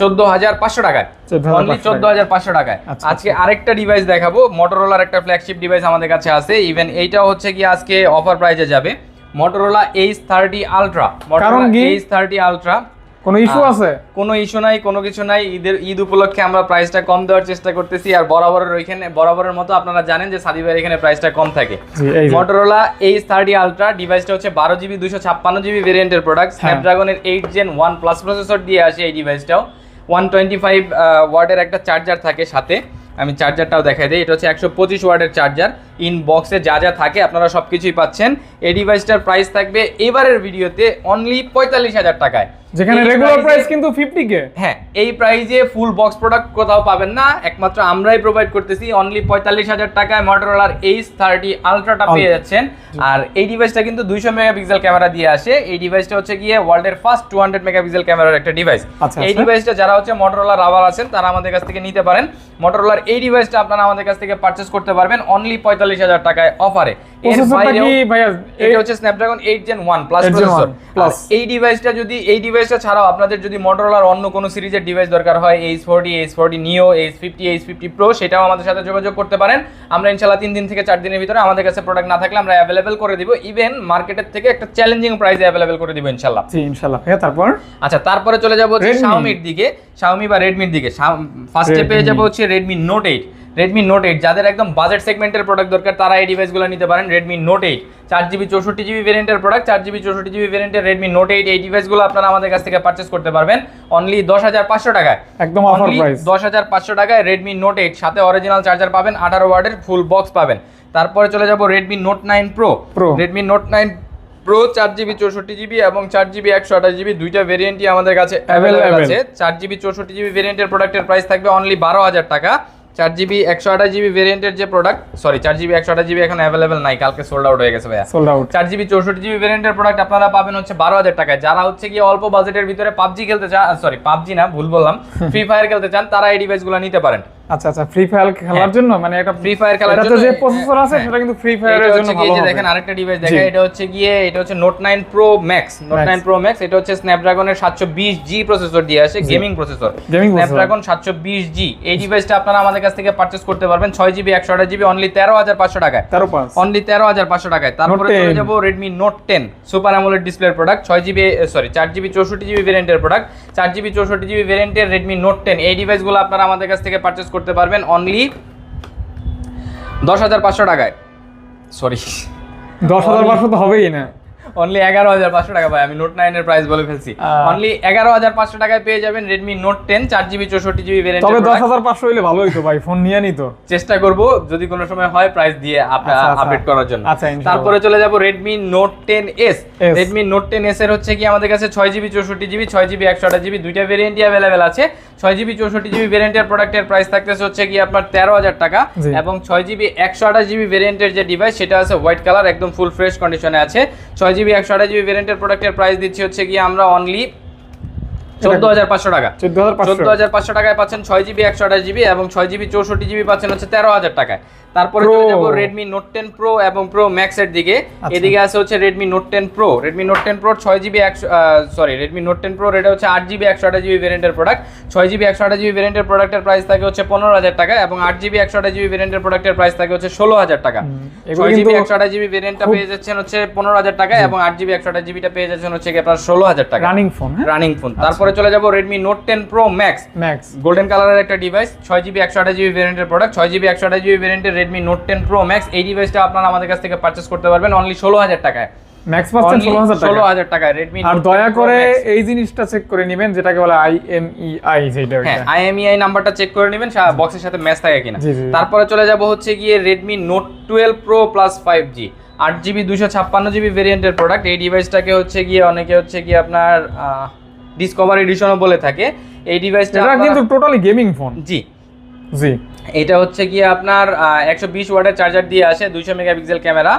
চোদ্দ হাজার পাঁচশো টাকায়। 14,500 অনলি চোদ্দ হাজার পাঁচশো টাকায়। আচ্ছা, আজকে আরেকটা ডিভাইস দেখাবো। মোটরোলার একটা ফ্ল্যাগশিপ ডিভাইস আমাদের কাছে আছে। ইভেন এইটাও হচ্ছে কি আজকে অফার প্রাইজে যাবে। মোটরোলা এইচ থার্টি আলট্রা কি? এইচ থার্টি আলট্রা কোনো ইস্যু আছে? কোনো ইস্যু নাই কোনো কিছু নাই। ঈদের ঈদ উপলক্ষে আমরা প্রাইসটা কম দেওয়ার চেষ্টা করতেছি। আর বরাবরের ওইখানে বরাবরের মতো আপনারা জানেন যে সাদি ভাইয়ের এখানে প্রাইসটা কম থাকে। মোটরোলা এইচ থার্টি আলট্রা ডিভাইসটা হচ্ছে বারো জিবি দুশো ছাপ্পান্ন জিবি ভেরিয়েন্টের product. স্ন্যাপড্রাগনের eight gen one plus processor দিয়ে আসে এই ডিভাইসটাও ওয়ান টোয়েন্টি ফাইভ ওয়ার্ডের একটা চার্জার থাকে সাথে। আমি চার্জারটাও দেখাই দিই। এটা হচ্ছে একশো পঁচিশ ওয়ার্ডের চার্জার ইন বক্সে যা যা থাকে আপনারা সব কিছুই পাচ্ছেন। এই ডিভাইসটার প্রাইস থাকবে এবারের ভিডিওতে অনলি পঁয়তাল্লিশ হাজার টাকায়। যেখানে রেগুলার প্রাইস কিন্তু ফিফটি কে হ্যাঁ এই প্রাইজে ফুল বক্স প্রোডাক্ট কোথাও পাবেন না। একমাত্র আমরাই প্রোভাইড করতেছি। অনলি পঁয়তাল্লিশ হাজার টাকায় মোটরোলার এইচ থার্টি আলট্রাটা পেয়ে যাচ্ছেন। আর এই ডিভাইসটা কিন্তু দুইশো মেগাপিক্সেল ক্যামেরা দিয়ে আসে। এই ডিভাইসটা হচ্ছে গিয়ে ওয়ার্ল্ডের ফার্স্ট টু হান্ড্রেড মেগাপিক্সেল ক্যামেরার একটা ডিভাইস আচ্ছা, এই আচ্ছা। ডিভাইসটা যারা হচ্ছে মোটরোলার রাবার আছেন তারা আমাদের কাছ থেকে নিতে পারেন। মোটরোলার এই ডিভাইসটা আপনারা আমাদের কাছ থেকে পারচেস করতে পারবেন অনলি পঁয়তাল্লিশ হাজার টাকায় অফারে এর প্রসেসরটা ভাইয়া? এটা হচ্ছে Snapdragon eight gen one plus 8 Gen 1 processor এই ডিভাইসটা যদি এই ডিভাইসটা ছাড়াও আপনাদের যদি মোটরোলার অন্য কোনো সিরিজের ডিভাইস দরকার হয় H forty H forty neo H fifty H fifty pro সেটাও আমাদের সাথে যোগাযোগ করতে পারেন। আমরা ইনশাল্লাহ তিন দিন থেকে চার দিনের ভিতরে আমাদের কাছে প্রোডাক্ট না থাকলে আমরা অ্যাভেলেবেল করে দিব। ইভেন মার্কেটের থেকে একটা চ্যালেঞ্জিং প্রাইসে অ্যাভেলেবেল করে দিব ইনশাল্লাহ জি ইনশাআল্লাহ। তারপর? আচ্ছা তারপরে চলে যাব হচ্ছে শাওমির দিকে। শাওমি বা রেডমির দিকে। ফার্স্টে পেয়ে যাব হচ্ছে Redmi Note eight Redmi Note eight যাদের একদম বাজেট সেগমেন্টের প্রোডাক্ট দরকার তারা এই ডিভাইসগুলো নিতে পারেন রেডমি নোট এইট চার জিবি চৌষট্টি জিবি ভেরিয়েন্টের প্রোডাক্ট চার জিবি চৌষট্টি জিবি ভেরিয়েন্টের রেডমি নোট এইট এই ডিভাইসগুলো আপনারা আমাদের কাছ থেকে পারচেস করতে পারবেন। অনলি দশ হাজার পাঁচশো টাকায়। একদম দশ হাজার পাঁচশো টাকায় রেডমি নোট এইট সাথে অরিজিনাল চার্জার পাবেন আঠারো ওয়ার্ডের ফুল বক্স পাবেন। তারপরে চলে যাব Redmi Note nine pro. Redmi Note nine pro চার জিবি চৌষট্টি জিবি এবং চার জিবি একশো আঠাশ জিবি দুইটা ভেরিয়েন্টই আমাদের কাছে অ্যাভেলেবেল আছে। চার জিবি চৌষট্টি জিবি ভেরিয়েন্টের প্রোডাক্টের প্রাইস থাকবে অনলি বারো হাজার টাকা। চার জিবি একশো আঠাশ জিবি ভেরিয়েন্টের যে প্রোডাক্ট সরি চার জিবি একশো আঠাশ জিবি এখন অ্যাভেলেবেল নাই কালকে সোল্ড আউট হয়ে গেছে ভাইয়া। সোল্ড আউট চার জিবি চৌষট্টি জিবি ভেরিয়েন্টের প্রোডাক্ট আপনারা পাবেন হচ্ছে বারো হাজার টাকায়। যারা হচ্ছে কি অল্প বাজেটের ভিতরে পাবজি খেলতে চান সরি পাবজি না ভুল বললাম ফ্রি ফায়ার খেলতে চান তারা এই ডিভাইসগুলো নিতে পারেন। আচ্ছা আচ্ছা ফ্রি ফায়ার খেলার জন্য? মানে একটা ফ্রি ফায়ার খেলার জন্য যে প্রসেসর আছে হ্যাঁ। সেটা কিন্তু ফ্রি ফায়ারের জন্য ভালো হবে। দেখেন আরেকটা ডিভাইস। দেখা এটা হচ্ছে গিয়ে এটা হচ্ছে note nine pro max note Max। Nine pro max এটা হচ্ছে স্ন্যাপড্রাগনের সাতশো বিশ জি প্রসেসর দিয়ে আসে গেমিং প্রসেসর স্ন্যাপড্রাগন সাতশো বিশ জি। এই ডিভাইসটা আপনারা আমাদের কাছ থেকে পারচেস করতে পারবেন ছয় জিবি একশো আঠাশ জিবি অনলি তেরো হাজার পাঁচশো টাকায়। তেরো পাঁচ। অনলি তেরো হাজার পাঁচশো টাকায়। তারপরে চলে 10 যাব Redmi Note ten super AMOLED ডিসপ্লের প্রোডাক্ট ছয় জিবি সরি চার জিবি চৌষট্টি জিবি ভেরিয়েন্টের প্রোডাক্ট চার জিবি চৌষট্টি জিবি ভেরিয়েন্টের রেডমি নোট টেন এই ডিভাইসগুলো আপনারা আমাদের কাছ থেকে পারচেস করতে পারবেন অনলি দশ হাজার পাঁচশো টাকায়। সরি দশ হাজার পাঁচশো তো হবেই না। অনলি এগারো হাজার পাঁচশো টাকা ভাই আমি নোট নাইনের প্রাইস বলে ফেলছি। অনলি এগারো হাজার পাঁচশো টাকায় পেয়ে যাবেন রেডমি নোট টেন চার জিবি চৌষট্টি জিবি তবে দশ হাজার পাঁচশো হইলে ভালো হইতো ভাই ফোন নিয়ে নিত। চেষ্টা করব যদি কোনো সময় হয় প্রাইস দিয়ে আপনার আচ্ছা, আচ্ছা। আপডেট করার জন্য। আচ্ছা, তারপরে চলে যাব Redmi Note ten S Redmi Note ten S এর হচ্ছে কি আমাদের কাছে ছয় জিবি চৌষট্টি জিবি ছয় জিবি একশো আঠাশ জিবি দুইটা ভেরিয়েন্টই অ্যাভেলেবেল আছে। ছয় জিবি চৌষট্টি জিবি ভেরিয়েন্টের প্রোডাক্টের প্রাইস থাকতেছে হচ্ছে কি আপনার তেরো হাজার টাকা। এবং ছয় জিবি একশো আঠাশ জিবি ভেরিয়েন্টের যে ডিভাইস সেটা আছে হোয়াইট কালার একদম ফুল ফ্রেশ কন্ডিশনে আছে। ছয় জিবি একশো আঠাশ জিবি ভেরিয়েন্টের প্রোডাক্টের প্রাইস দিচ্ছি হচ্ছে গিয়ে আমরা অনলি চোদ্দ হাজার পাঁচশো টাকা। চোদ্দ হাজার পাঁচশো। চোদ্দ হাজার পাঁচশো টাকায় পাচ্ছেন ছয় জিবি একশো আঠাশ জিবি এবং ছয় জিবি চৌষট্টি জিবি পাচ্ছেন হচ্ছে তেরো হাজার টাকায়। তারপরে চলে Pro। যাব রেডমি নোট টেন প্রো এবং প্রো ম্যাক্স এর দিকে। আচ্ছা। এদিকে আছে হচ্ছে Redmi Note ten pro Redmi Note ten pro ছয় জিবি একশো সরি রেডমি নোট টেন প্রো এটা হচ্ছে আট জিবি একশো আঠাশ জিবি ভেরিয়েন্টের প্রোডাক্ট ছয় জিবি একশো আঠাশ জিবি ভেরিয়েন্টের প্রোডাক্টের প্রাইস থাকে হচ্ছে পনেরো হাজার টাকা এবং আট জিবি একশো আঠাশ জিবি ভেরিয়েন্টের প্রোডাক্টের প্রাইস থাকে হচ্ছে ষোলো হাজার টাকা। হুম, এগুলো ছয় জিবি কিন্তু একশো আঠাশ জিবি ভেরিয়েন্টটা খুব- পেয়ে যাচ্ছেন হচ্ছে পনেরো হাজার টাকা এবং আট জিবি একশো আঠাশ জিবিটা পেয়ে যাচ্ছেন হচ্ছে আপনার ষোলো হাজার টাকা। রানিং ফোন রানিং ফোন তারপরে চলে যাব Redmi Note ten pro max max golden কালারের একটা ডিভাইস ছয় জিবি একশো আঠাশ জিবি ভেরিয়েন্টের প্রোডাক্ট ছয় জিবি একশো আঠাশ জিবি ভেরিয়েন্টের Redmi Note ten pro max এই ডিভাইসটা আপনারা আমাদের কাছ থেকে পারচেস করতে পারবেন অনলি ষোলো হাজার টাকায়। ম্যাক্স পাচ্ছেন ষোলো হাজার ষোলো টাকা হাজার টাকায় রেডমি আর দয়া করে এই জিনিসটা চেক করে নেবেন যেটাকে বলে আই এম ই আই যেটা হ্যাঁ। আইএমইআই নাম্বারটা চেক করে নেবেন বক্সের সাথে ম্যাচ থাকে কিনা। তারপরে চলে যাব হচ্ছে গিয়ে Redmi Note twelve pro plus five G আট জিবি দুশো ছাপ্পান্ন জিবি ভেরিয়েন্টের প্রোডাক্ট এই ডিভাইসটাকে হচ্ছে গিয়ে অনেকে হচ্ছে গিয়ে আপনার ডিসকভার এডিশনও বলে থাকে। এই ডিভাইসটা কিন্তু টোটালি গেমিং ফোন জি। জি। এটা হচ্ছে গিয়ে আপনার একশো বিশ ওয়াটের চার্জার দিয়ে আসে, দুইশো megapixel camera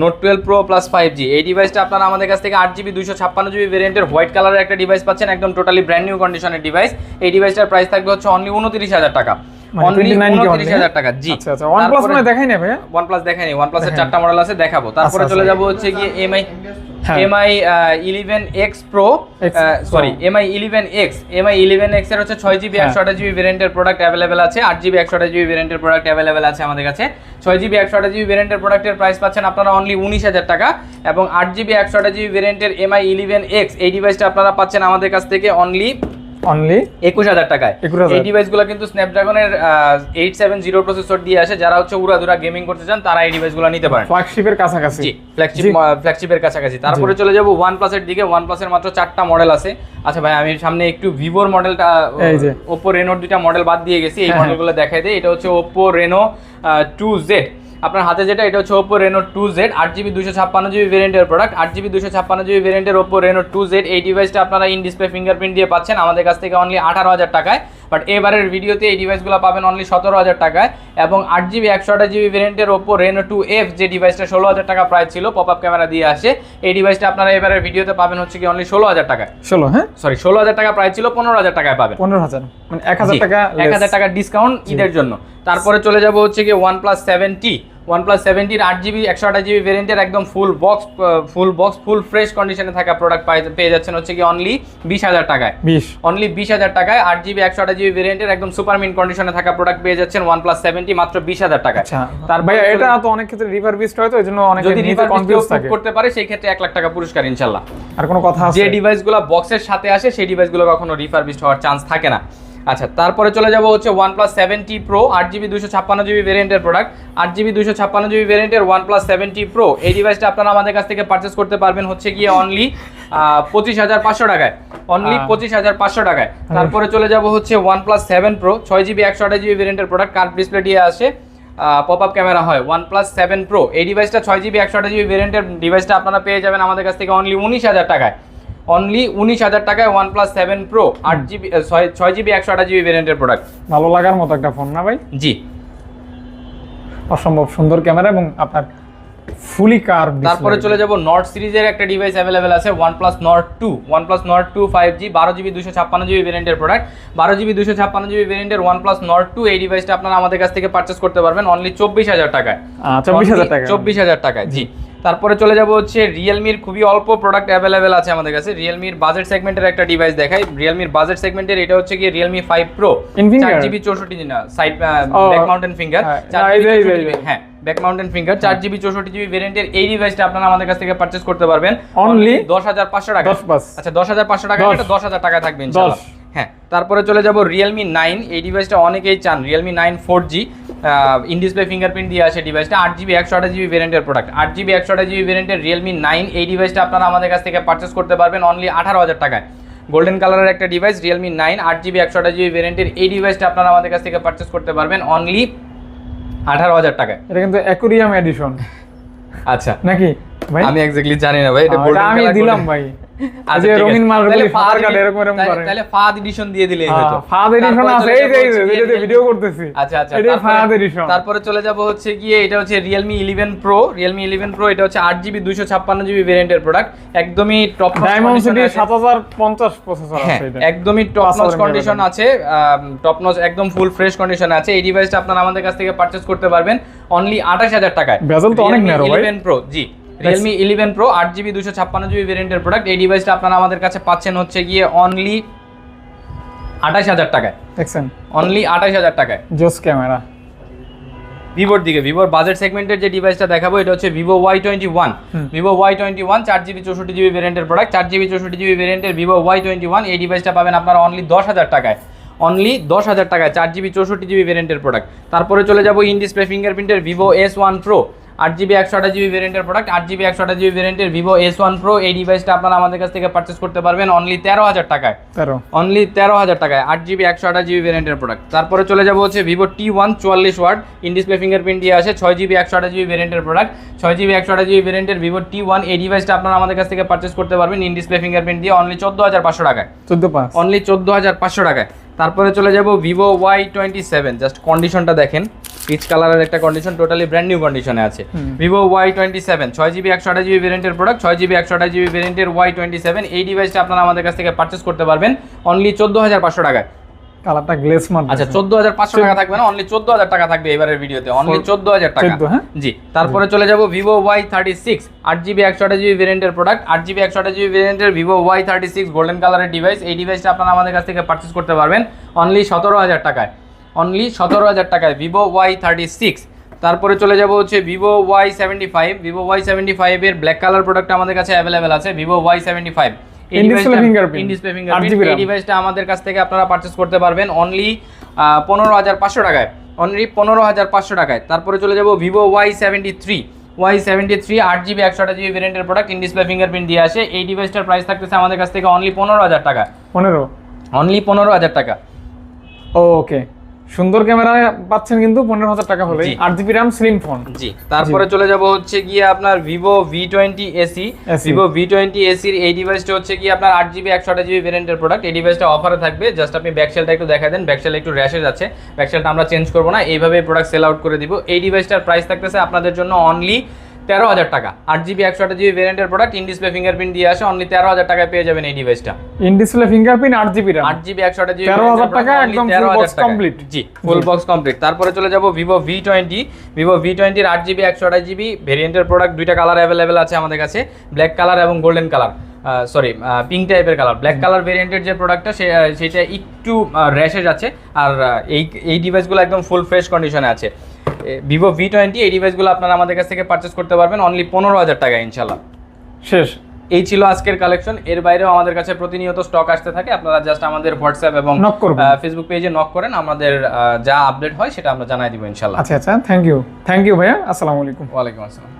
note twelve pro plus five G এই ডিভাইসটা আপনারা আমাদের কাছ থেকে আট জিবি দুশো ছাপ্পান্ন জিবি ভেরিয়েন্টের হোয়াইট কালারের একটা ডিভাইস পাচ্ছেন, একদম টোটালি ব্র্যান্ড নিউ কন্ডিশনের ডিভাইস এই ডিভাইসটার প্রাইস থাকবে হচ্ছে অনলি উনত্রিশ হাজার টাকা। মানে অনলি 29 কে উনত্রিশ হাজার টাকা জি। আচ্ছা আচ্ছা প্লাস মানে দেখাই না ভাইয়া? ওয়ান প্লাস দেখায়নি ওয়ান চারটা মডেল আছে দেখাবো। তারপরে আচ্ছা, চলে। যাব হচ্ছে গিয়ে এমআই হ্যাঁ। সরি এর হচ্ছে হ্যাঁ। ভেরিয়েন্টের প্রোডাক্ট আছে ভেরিয়েন্টের প্রোডাক্ট আমাদের কাছে। ভেরিয়েন্টের প্রোডাক্টের প্রাইস পাচ্ছেন আপনারা অনলি উনিশ হাজার টাকা এবং আট জিবি একশো আঠাশ জিবি ভেরিয়েন্টের এমআই ইলেভেন এক্স এই ডিভাইসটা আপনারা পাচ্ছেন আমাদের কাছ থেকে অনলি অনলি একুশ হাজার টাকায়। 21,000 এই ডিভাইসগুলো কিন্তু স্ন্যাপড্রাগনের এইট সেভেন জিরো প্রসেসর দিয়ে আসে। যারা হচ্ছে উড়াধুরা গেমিং করতে চান তারা এই ডিভাইসগুলো নিতে পারেন। ফ্ল্যাগশিপের কাছাকাছি। ফ্ল্যাগশিপ ফ্ল্যাগশিপের কাছাকাছি। তারপরে চলে যাব ওয়ান প্লাসের দিকে। ওয়ান প্লাসের মাত্র চারটা মডেল আছে। আচ্ছা ভাই আমি সামনে একটু ভিভোর মডেলটা ওপো রেনোর দুইটা মডেল বাদ দিয়ে গেছি। এই হ্যাঁ, হ্যাঁ। মডেলগুলো দেখাই দেয় এটা হচ্ছে ওপো রেনো টু জেড আপনার হাতে যেটা, এটা হচ্ছে ওপো রেনো টু জেড আট জিবি দুশো ছাপ্পান্ন জিবি ভেরিয়েন্টের প্রোডাক্ট আট জিবি দুশো ছাপ্পান্ন জিবি ভেরিয়েন্টের ওপো রেনো টু জেড এই ডিভাইসটা আপনারা ইন ডিসপ্লে ফিঙ্গারপ্রিন্ট দিয়ে পাচ্ছেন। আমাদের কাছ থেকে অনলি আঠারো হাজার টাকায়। বাট এবারের ভিডিওতে এই ডিভাইসগুলো পাবেন অনলি সতেরো হাজার টাকায় এবং আট জিবি একশো আঠাশ জিবি ভেরিয়েন্টের ওপর রেনো টু এফ যে ডিভাইসটা ষোলো হাজার টাকা প্রাইস ছিল পপ আপ ক্যামেরা দিয়ে আসে এই ডিভাইসটা আপনারা এবারের ভিডিওতে পাবেন হচ্ছে কি অনলি ষোলো হাজার টাকা ষোলো হ্যাঁ? সরি ষোলো হাজার টাকা প্রাইস ছিল পনেরো হাজার টাকায় পাবেন। পনেরো হাজার মানে এক হাজার টাকা এক হাজার টাকা ডিসকাউন্ট ঈদের জন্য। তারপরে চলে যাব হচ্ছে কি one plus seventy OnePlus সেভেন্টির আট জিবি একশো আঠাশ জিবি ভেরিয়েন্টের একদম full box full box full fresh কন্ডিশনে থাকা প্রোডাক্ট পেয়ে যাচ্ছেন হচ্ছে কি অনলি বিশ হাজার টাকায়। বিশ। অনলি বিশ হাজার টাকায় আট জিবি একশো আঠাশ জিবি ভেরিয়েন্টের একদম সুপার মিন কন্ডিশনে থাকা প্রোডাক্ট পেয়ে যাচ্ছেন ওয়ান প্লাস সেভেন্টি মাত্র বিশ হাজার টাকায়। আচ্ছা। তার ভাই এটা তো অনেক ক্ষেত্রে রিভার বিস্ট হয় তো এই জন্য অনেকে যদি নিতে রিভার কনফিউজ করতে পারে সেই ক্ষেত্রে এক লাখ টাকা পুরস্কার ইনশাল্লাহ। আর কোনো কথা যে ডিভাইসগুলো বক্সের সাথে আসে সেই ডিভাইসগুলো কখনো রিফারবিস্ট হওয়ার চান্স থাকে না। আচ্ছা তারপরে চলে যাব হচ্ছে ওয়ান প্লাস সেভেন্টি প্রো আট জিবি দুশো ছাপ্পান্ন জিবি ভেরিয়েন্টের প্রোডাক্ট আট জিবি দুশো ছাপ্পান্ন জিবি ভেরিয়েন্টের ওয়ান প্লাস সেভেন্টি প্রো এই ডিভাইসটা আপনারা আমাদের কাছ থেকে পারচেস করতে পারবেন হচ্ছে গিয়ে অনলি পঁচিশ হাজার পাঁচশো টাকায়। অনলি পঁচিশ হাজার পাঁচশো টাকায়। তারপরে চলে যাব হচ্ছে ওয়ান প্লাস সেভেন প্রো ছয় জিবি একশো আঠাশ জিবি ভেরিয়েন্টের প্রোডাক্ট কার্ড ডিসপ্লে দিয়ে আসে পপ আপ ক্যামেরা হয়। ওয়ান প্লাস সেভেন প্রো এই ডিভাইসটা ছয় জিবি একশো আঠাশ জিবি ভেরিয়েন্টের ডিভাইসটা আপনারা পেয়ে যাবেন আমাদের কাছ থেকে অনলি উনিশ হাজার টাকায়। অনলি উনিশ হাজার টাকায় ওয়ান প্লাস সেভেন প্রো আট জিবি ছয় জিবি একশো আঠাশ জিবি ভেরিয়েন্টের প্রোডাক্ট ভালো লাগার মতো একটা ফোন না ভাই? জি। অসম্ভব সুন্দর ক্যামেরা এবং আপনার ফুলি কার তারপরে চলে যাব নট সিরিজের একটা ডিভাইস অ্যাভেলেবেল আছে OnePlus Nord 2 OnePlus Nord 2 5G বারো জিবি দুশো ছাপ্পান্ন জিবি ভেরিয়েন্টের প্রোডাক্ট বারো জিবি দুশো ছাপ্পান্ন জিবি ভেরিয়েন্টের OnePlus Nord 2 এই ডিভাইসটা আপনারা আমাদের কাছ থেকে পারচেস করতে পারবেন অনলি চব্বিশ হাজার টাকায়। চব্বিশ হাজার টাকা চব্বিশ হাজার টাকায় জি। তারপরে চলে যাব হচ্ছে রিয়েলমির খুবই অল্প প্রোডাক্ট অ্যাভেলেবেল আছে আমাদের কাছে। রিয়েলমির বাজেট সেগমেন্টের একটা ডিভাইস দেখাই। রিয়েলমির বাজেট সেগমেন্টের এটা হচ্ছে কি রিয়েলমি ফাইভ প্রো চার জিবি চৌষট্টি না সাইড ব্যাক মাউন্টেন ফিঙ্গার হ্যাঁ, হ্যাঁ ব্যাক মাউন্টেন ফিঙ্গার চার জিবি চৌষট্টি জিবি ভেরিয়েন্টের এই ডিভাইসটা আপনারা আমাদের কাছ থেকে পারচেস করতে পারবেন। Only দশ হাজার পাঁচশো টাকা। আচ্ছা দশ হাজার পাঁচশো টাকা দশ। এটা দশ হাজার টাকা থাকবে ইনশাল্লাহ হ্যাঁ তারপরে চলে যাব রিয়েলমি নাইন এই ডিভাইসটা অনেকেই চান। Realme nine four G in display fingerprint দিয়ে আসে ডিভাইসটা আট জিবি একশো আঠাশ জিবি ভেরিয়েন্টের প্রোডাক্ট আট জিবি একশো আঠাশ জিবি ভেরিয়েন্টের রিয়েলমি নাইন এই ডিভাইসটা আপনারা আমাদের কাছ থেকে পারচেস করতে পারবেন অনলি আঠারো হাজার টাকায়। গোল্ডেন কালারের একটা ডিভাইস রিয়েলমি নাইন আট জিবি একশো আঠাশ জিবি ভেরিয়েন্টের এই ডিভাইসটা আপনারা আমাদের কাছ থেকে পারচেস করতে পারবেন অনলি আঠারো হাজার টাকায়। এটা কিন্তু অ্যাকুরিয়াম এডিশন আচ্ছা। নাকি? আমি এক্স্যাক্টলি জানি না ভাই এটা আমি দিলাম ভাই। যে ঠিক রঙিন মালগুলি তাহলে কাটে এরকম এরকম করে। তাহলে ফাদ এডিশন দিয়ে দিলেই হতো ফাদ এডিশন তারপরে আছে চলে এই যে এই যাব যে হচ্ছে যেটাতে Realme- ভিডিও করতেছি। আচ্ছা আচ্ছা এটাই তারপরে- ফাদ এডিশন তারপরে চলে যাব হচ্ছে গিয়ে এটা হচ্ছে Realme 11 Pro Realme 11 Pro এটা হচ্ছে 8GB 256GB ভেরিয়েন্টের প্রোডাক্ট একদমই টপ ডায়মন্ড সিটি 7050 প্রসেসর হ্যাঁ আছে এটা। একদমই টপ নচ কন্ডিশন আছে টপ নচ একদম ফুল ফ্রেশ কন্ডিশন আছে। এই ডিভাইসটা আপনারা আমাদের কাছ থেকে পারচেজ করতে পারবেন অনলি 28000 টাকায়। Bezel তো অনেক Realme ভাই। 11 Pro জি। Realme 11 Pro 8GB 256GB ভেরিয়েন্টের প্রোডাক্ট এই ডিভাইসটা আপনারা আমাদের কাছে পাচ্ছেন হচ্ছে গিয়ে অনলি 28000 টাকায়। দেখছেন অনলি 28000 টাকায়। জোস ক্যামেরা ভিভোর দিকে ভিভোর বাজেট সেগমেন্টের যে ডিভাইসটা দেখাবো এটা হচ্ছে Vivo Y twenty one Vivo Y twenty one চার জিবি চৌষট্টি জিবি ভেরিয়েন্টের প্রোডাক্ট চার জিবি চৌষট্টি জিবি ভেরিয়েন্টের ভিভো ওয়াই টোয়েন্টি ওয়ান এই ডিভাইসটা পাবেন আপনারা অনলি দশ হাজার টাকায়। অনলি দশ হাজার টাকায় চার জিবি চৌষট্টি জিবি ভেরিয়েন্টের প্রোডাক্ট তারপরে চলে যাব ইন ডিসপ্লে ফিঙ্গারপ্রিন্টের ভিভো এস ওয়ান প্রো আট জিবি একশো আঠাশ জিবি ভেরিয়েন্টের প্রোডাক্ট আট জিবি একশো আঠাশ জিবি ভেরিয়েন্টের ভিভো এস ওয়ান প্রো এই ডিভাইসটা আপনারা আমাদের কাছ থেকে পারচেস করতে পারবেন অনলি তেরো হাজার টাকায়। তেরো। অনলি তেরো হাজার টাকায় আট জিবি একশো আঠাশ জিবি ভেরিয়েন্টের প্রোডাক্ট তারপরে চলে যাব হচ্ছে ভিভো টি ওয়ান চুয়াল্লিশ ওয়াট ইন ডিসপ্লে ফিঙ্গারপ্রিন্ট দিয়ে আসে ছয় জিবি একশো আঠাশ জিবি ভেরিয়েন্টের প্রোডাক্ট ছয় জিবি একশো আঠাশ জিবি ভেরিয়েন্টের ভিভো টি ওয়ান এই ডিভাইসটা আপনারা আমাদের কাছ থেকে পারচেস করতে পারবেন ইন ডিসপ্লে ফিঙ্গারপ্রিন্ট দিয়ে অনলি চোদ্দ হাজার পাঁচশো টাকায়। চোদ্দ অনলি চোদ্দ হাজার পাঁচশো টাকায়। তারপরে চলে যাব Vivo Y twenty seven just কন্ডিশনটা দেখেন। পিচ কালারের একটা কন্ডিশন টোটালি ব্র্যান্ড নিউ কন্ডিশনে আছে। ভিভো ওয়াই টোয়েন্টি সেভেন ছয় জিবি একশো আঠাশ জিবি ভেরিয়েন্টের প্রোডাক্ট ছয় জিবি একশো আঠাশ জিবি ভেরিয়েন্টের ওয়াই টোয়েন্টি সেভেন এই ডিভাইসটা আপনারা আমাদের কাছ থেকে পারচেস করতে পারবেন অনলি চোদ্দ হাজার পাঁচশো টাকায়। কালারটা গ্লেস মার আচ্ছা চোদ্দ হাজার পাঁচশো টাকা থাকবে না অনলি চোদ্দ হাজার টাকা থাকবে এবারের ভিডিওতে অনলি চোদ্দ হাজার টাকা। 14, হ্যাঁ? জি তারপরে চলে যাব জিবি একশো আঠাশ জিবি ভেরিয়েন্টের প্রোডাক্ট আট জিবি একশো আঠাশ জিবি ভেরিয়েন্টের Vivo Y thirty six golden কালারের ডিভাইস এই ডিভাইসটা আপনারা আমাদের কাছ থেকে পারচেস করতে পারবেন অনলি সতেরো হাজার টাকায় অনলি সতেরো হাজার টাকায় ভিভো ওয়াই থার্টি সিক্স তারপরে চলে যাব হচ্ছে Vivo Y seventy five Vivo Y seventy ফাইভের ব্ল্যাক কালার প্রোডাক্ট আমাদের কাছে অ্যাভেলেবেল আছে Vivo Y seventy five In display fingerprint, in display 8 GB fingerprint এই ডিভাইসটা আমাদের কাছ থেকে আপনারা পারচেস করতে পারবেন অনলি পনেরো হাজার পাঁচশো টাকায়। অনলি পনেরো হাজার পাঁচশো টাকায়। তারপরে চলে যাব Vivo Y seventy three Y seventy three আট জিবি একশো আঠাশ জিবি ভেরিয়েন্টের প্রোডাক্ট ইন ডিসপ্লে ফিঙ্গারপ্রিন্ট দিয়ে আসে। এই ডিভাইসটার প্রাইস থাকতেছে আমাদের কাছ থেকে অনলি পনেরো হাজার টাকা। পনেরো? অনলি পনেরো হাজার টাকা। ওকে সুন্দর ক্যামেরা পাচ্ছেন কিন্তু পনেরো হাজার টাকা হলে। আট জিবি র্যাম স্লিম ফোন জি তারপরে চলে যাব হচ্ছে গিয়ে আপনার Vivo V twenty AC AC Vivo V twenty এসির এই ডিভাইসটা হচ্ছে গিয়ে আপনার আট জিবি একশো আঠাশ জিবি ভেরিয়েন্টের প্রোডাক্ট এই ডিভাইসটা অফারে থাকবে। জাস্ট আপনি ব্যাকসেলটা একটু দেখা দেন। ব্যাকসেল একটু র্যাশেজ আছে ব্যাকসেলটা আমরা চেঞ্জ করব না। এইভাবে প্রোডাক্ট সেল আউট করে দিব। এই ডিভাইসটার প্রাইস থাকতেছে আপনাদের জন্য অনলি তেরো হাজার টাকা। আট জিবি একশো আট জিবি ভেরিয়েন্টের প্রোডাক্ট ইন ডিসপ্লে ফিঙ্গারপ্রিন্ট দিয়ে আসে অনলি তেরো হাজার টাকায় পেয়ে যাবেন এই ডিভাইসটা ইন ডিসপ্লে ফিঙ্গারপ্রিন্ট আট জিবি আট জিবি একশো আঠাশ জিবি 13,000 টাকা, একদম full box complete। জি ফুল বক্স কমপ্লিট তারপরে চলে যাব Vivo V twenty Vivo V টোয়েন্টির আট জিবি একশো আঠাশ জিবি ভেরিয়েন্টের প্রোডাক্ট দুইটা কালার অ্যাভেলেবেল আছে আমাদের কাছে ব্ল্যাক কালার এবং গোল্ডেন কালার সরি পিঙ্ক টাইপের কালার ব্ল্যাক কালার ভেরিয়েন্টের যে প্রোডাক্টটা সে সেটা একটু র্যাশেজ আছে আর এই এই ডিভাইসগুলো একদম ফুল ফ্রেশ কন্ডিশনে আছে। ভিভো ভি টোয়েন্টি এই ডিভাইসগুলো আপনারা আমাদের কাছ থেকে পারচেস করতে পারবেন অনলি পনেরো হাজার টাকা ইনশাল্লাহ শেষ। এই ছিল আজকের কালেকশন এর বাইরেও আমাদের কাছে প্রতিনিয়ত স্টক আসতে থাকে। আপনারা জাস্ট আমাদের হোয়াটসঅ্যাপ এবং। ফেসবুক পেজে নক করেন। আমাদের যা আপডেট হয় সেটা আমরা জানাই দিব ইনশাল্লাহ আচ্ছা আচ্ছা। থ্যাংক ইউ থ্যাংক ইউ ভাইয়া। আসসালামু আলাইকুম। ওয়ালাইকুম আসসালাম।